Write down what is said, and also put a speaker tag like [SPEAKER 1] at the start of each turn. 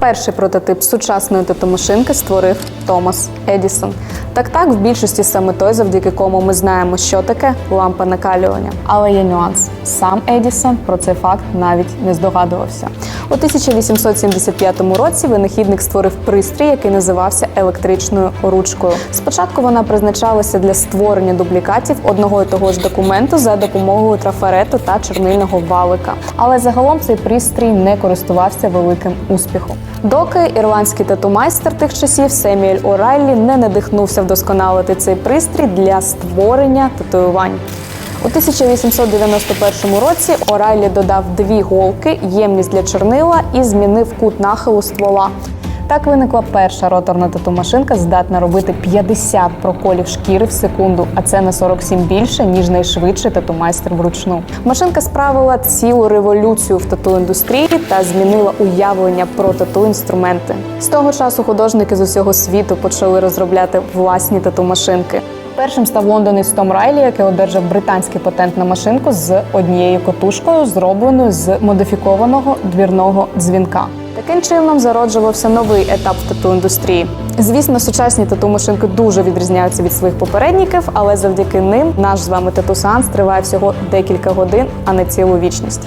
[SPEAKER 1] Перший прототип сучасної тату-машинки створив Томас Едісон. Так так, в більшості саме той, завдяки кому ми знаємо, що таке лампа накалювання. Але є нюанс. Сам Едісон про цей факт навіть не здогадувався. У 1875 році винахідник створив пристрій, який називався електричною ручкою. Спочатку вона призначалася для створення дублікатів одного і того ж документу за допомогою трафарету та чорнильного валика. Але загалом цей пристрій не користувався великим успіхом. Доки ірландський тату-майстер тих часів Семюель Орайлі не надихнувся вдосконалити цей пристрій для створення татуювань. У 1891 році Орайлі додав дві голки, ємність для чорнила і змінив кут нахилу ствола. Так виникла перша роторна тату-машинка, здатна робити 50 проколів шкіри в секунду, а це на 47 більше, ніж найшвидший тату-майстер вручну. Машинка справила цілу революцію в тату-індустрії та змінила уявлення про тату-інструменти. З того часу художники з усього світу почали розробляти власні тату-машинки. Першим став лондонець Том Райлі, який одержав британський патент на машинку з однією котушкою, зробленою з модифікованого двірного дзвінка. Таким чином зароджувався новий етап в тату-індустрії. Звісно, сучасні тату-машинки дуже відрізняються від своїх попередників, але завдяки ним наш з вами тату-сеанс триває всього декілька годин, а не цілу вічність.